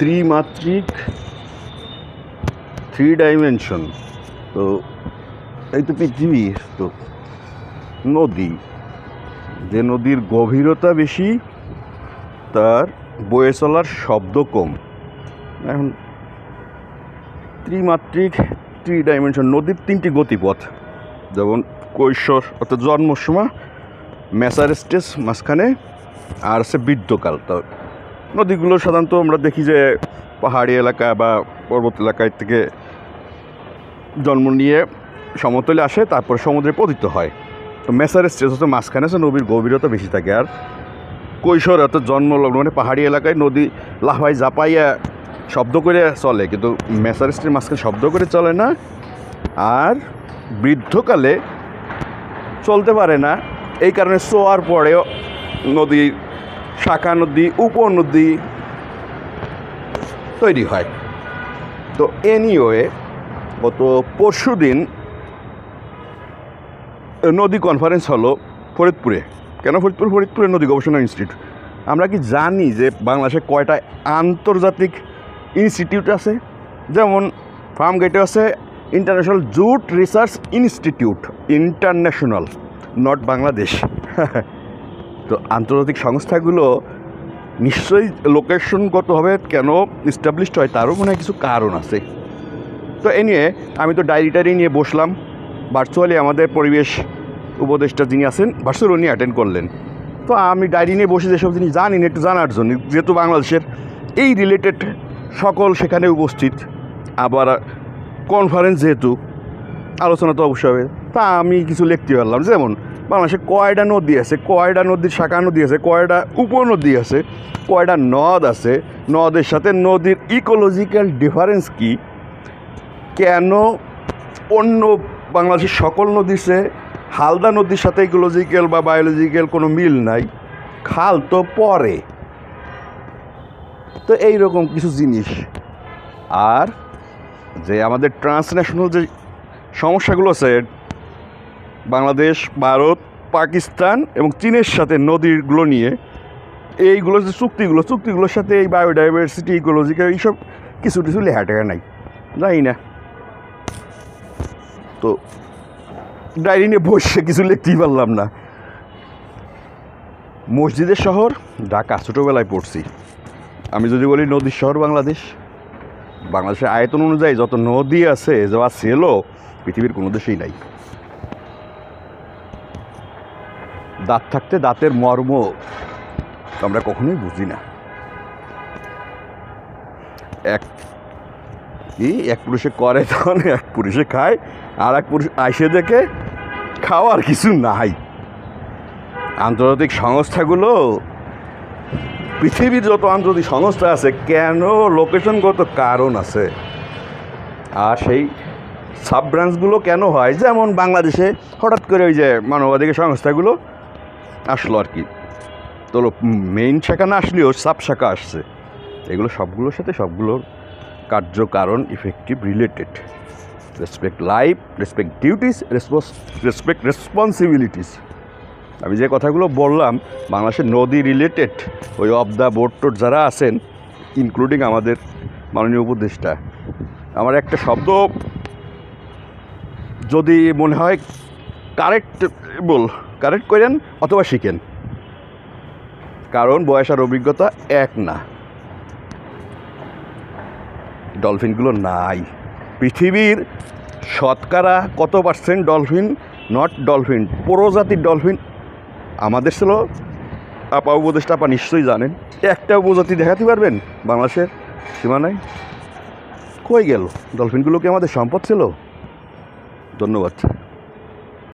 ত্রিমাত্রিক three dimension তো, এই তো পৃথিবী, তো নদী। যে নদীর গভীরতা বেশি, তার বয়ে চলার শব্দ কম। এখন ত্রিমাত্রিক থ্রি ডাইমেনশন নদীর তিনটি গতিপথ। যেমন কৈশোর, অর্থাৎ জন্মর সময় ম্যাসার স্টেজ মাঝখানে, আর আছে বৃদ্ধকাল। তো নদীগুলো সাধারণত আমরা দেখি যে পাহাড়ি এলাকা বা পর্বত এলাকায় থেকে জন্ম নিয়ে সমতলে আসে, তারপর সমুদ্রে পতিত হয়। তো মেসার স্টেজ হচ্ছে মাঝখানে আছে নদীর গভীরতা বেশি থাকে। আর কৈশোর অর্থাৎ জন্মলগ্ন মানে পাহাড়ি এলাকায় নদী লাফাই জাপাইয়া শব্দ করে চলে, কিন্তু মেসার স্টেজ মাঝখানে শব্দ করে চলে না। আর বৃদ্ধকালে চলতে পারে না। এই কারণে শোয়ার পরেও নদী শাখা নদী উপনদী তৈরি হয়। তো এনিওয়ে গত পরশু দিন নদী কনফারেন্স হলো ফরিদপুরে। কেন ফরিদপুর? ফরিদপুরে নদী গবেষণা ইনস্টিটিউট আমরা কি জানি যে বাংলাদেশে কয়টা আন্তর্জাতিক ইনস্টিটিউট আছে? যেমন ফার্ম গেটে আছে international jute research institute international not Bangladesh তো আন্তর্জাতিক সংস্থাগুলো নিশ্চয়ই লোকেশনগতভাবে কেন ইস্টাবলিশড হয় তারও মনে হয় কিছু কারণ আছে। তো এ নিয়ে আমি তো ডায়েরি টায়েরি নিয়ে বসলাম। ভার্চুয়ালি আমাদের পরিবেশ উপদেষ্টা যিনি আছেন ভার্চুয়ালি উনি অ্যাটেন্ড করলেন। তো আমি ডায়েরি নিয়ে বসে যেসব জিনিস জানি না, একটু জানার জন্য, যেহেতু বাংলাদেশের এই রিলেটেড সকল সেখানে উপস্থিত। আবার কনফারেন্স যেহেতু, আলোচনা তো অবশ্যই হবে। তা আমি কিছু লিখতে পারলাম, যেমন বাংলাদেশে কয়টা নদী আছে কয়টা নদীর শাখা নদী আছে কয়টা উপনদী আছে কয়টা নদ আছে, নদের সাথে নদীর ইকোলজিক্যাল ডিফারেন্স কী? কেন অন্য বাংলাদেশের সকল নদীর হালদা নদীর সাথে ইকোলজিক্যাল বা বায়োলজিক্যাল কোনো মিল নাই, খাল তো পরে। তো এই রকম কিছু জিনিস। আর যে আমাদের ট্রান্সন্যাশনাল যে সমস্যাগুলো আছে বাংলাদেশ, ভারত, পাকিস্তান এবং চীনের সাথে নদীগুলো নিয়ে এইগুলো যে চুক্তিগুলো, চুক্তিগুলোর সাথে এই বায়োডাইভার্সিটি ইকোলজিক্যাল এইসব কিছু কিছু লেখা টেখা নাই। জানি না। তো ডায়েরি নিয়ে বসে কিছু লিখতেই পারলাম না। মসজিদের শহর, ঢাকা, ছোটোবেলায় পড়ছি। আমি যদি বলি নদীর শহর বাংলাদেশ, বাংলাদেশের আয়তন অনুযায়ী যত নদী আছে, যা ছিল, পৃথিবীর কোনো দেশেই নাই। দাঁত থাকতে দাঁতের মর্ম। আমরা কখনোই বুঝি না। এক কি? এক পুরুষে করে তখন এক পুরুষে খায়, আর এক পুরুষ আইসে দেখে খাওয়ার কিছু নাই। আন্তর্জাতিক সংস্থাগুলো, পৃথিবীর যত আন্তর্জাতিক সংস্থা আছে, কেন লোকেশনগত কারণ আছে? আর সেই সাব ব্রাঞ্চগুলো কেন হয়? যেমন বাংলাদেশে হঠাৎ করে ওই যে মানবাধিকার সংস্থাগুলো আসলো আর কি। তো মেইন শাখা না আসলেও সাব শাখা আসছে। এগুলো সবগুলোর সাথে সবগুলোর কার্য কারণ effective related respect life respect duties response respect responsibilities আমি যে কথাগুলো বললাম, বাংলাদেশের নদী রিলেটেড ওই অফ দ্য বোর্ড টোট যারা আছেন ইনক্লুডিং আমাদের মাননীয় উপদেষ্টা, আমার একটা শব্দ যদি মনে হয় কারেক্ট বল, কারেক্ট করেন অথবা শিখেন। কারণ বয়স আর অভিজ্ঞতা এক না। ডলফিনগুলো নাই। পৃথিবীর শতকরা কত পার্সেন্ট ডলফিন? নট ডলফিন প্রজাতির ডলফিন আমাদের ছিল, আপা উপদেশটা আপা নিশ্চয়ই জানেন। একটা উপজাতি দেখাতে পারবেন? বাংলাদেশের সীমানায় কই গেল? ডলফিনগুলো কি আমাদের সম্পদ ছিল? ধন্যবাদ।